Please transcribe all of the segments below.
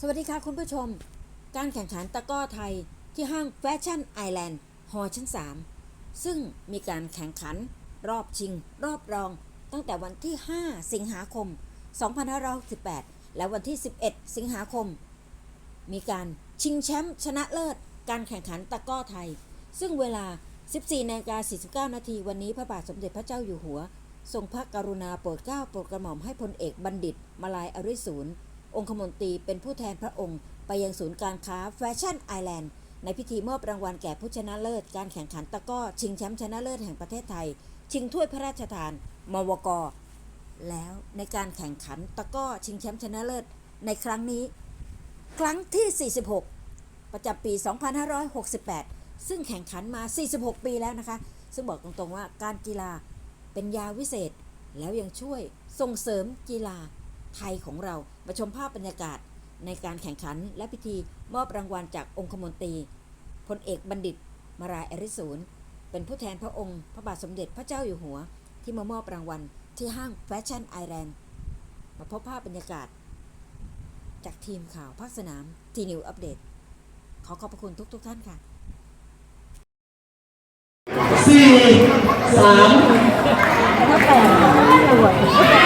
สวัสดีค่ะคุณผู้ชม การแข่งขันตะก้อไทยที่ห้างแฟชั่นไอแลนด์ฮอชั้น 3 ซึ่งมีการแข่งขัน รอบชิง รอบรอง ตั้งแต่วันที่ 5 สิงหาคม 2568และวันที่ 11 สิงหาคม มีการชิงแชมป์ชนะเลิศ การแข่งขันตะก้อไทย ซึ่งเวลา 14นาฬิกา49 นาทีวันนี้พระบาทสมเด็จพระเจ้าอยู่หัว ทรงพระกรุณาโปรดเกล้าโปรดกระหม่อมให้พลเอกบัณฑิตมาลายอริศูนย์ องคมนตรีเป็นผู้แทนพระองค์ ไปยังศูนย์การค้าแฟชั่นไอแลนด์ในพิธีมอบรางวัลแก่ผู้ชนะเลิศ การแข่งขันตะก้อ ชิงแชมป์ชนะเลิศแห่งประเทศไทย ชิงถ้วยพระราชทาน มวก แล้วในการแข่งขันตะก้อ ชิงแชมป์ชนะเลิศ ในครั้งนี้ ครั้งที่ 46 ประจำปี 2568 ซึ่งแข่งขันมา 46 ปีแล้วนะคะ ซึ่งบอกตรงๆว่าการกีฬาเป็นยาวิเศษ แล้วยังช่วยส่งเสริมกีฬา ไทยของเรามาชมภาพบรรยากาศในการแข่งขันและพิธีมอบรางวัลจากองคมนตรีพลเอกบัณฑิต มารายอริศูนย์เป็นผู้แทนพระองค์ พระบาทสมเด็จพระเจ้าอยู่หัว ที่มามอบรางวัลที่ห้างแฟชั่นไอแลนด์มาพบภาพบรรยากาศ จากทีมข่าวภาคสนามทีนิวอัปเดต ขอขอบพระคุณทุกทุกๆท่านค่ะสี่สามอะไรสิครั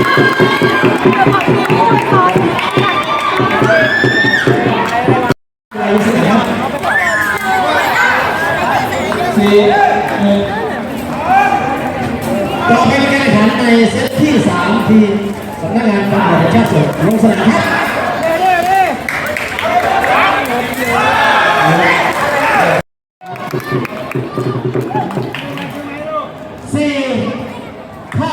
สี่หกต่อไปการแข่งขันในเซตที่สามทีมสำนักงานตำรวจแห่งชาติสดลงสนามครับสี่เข้า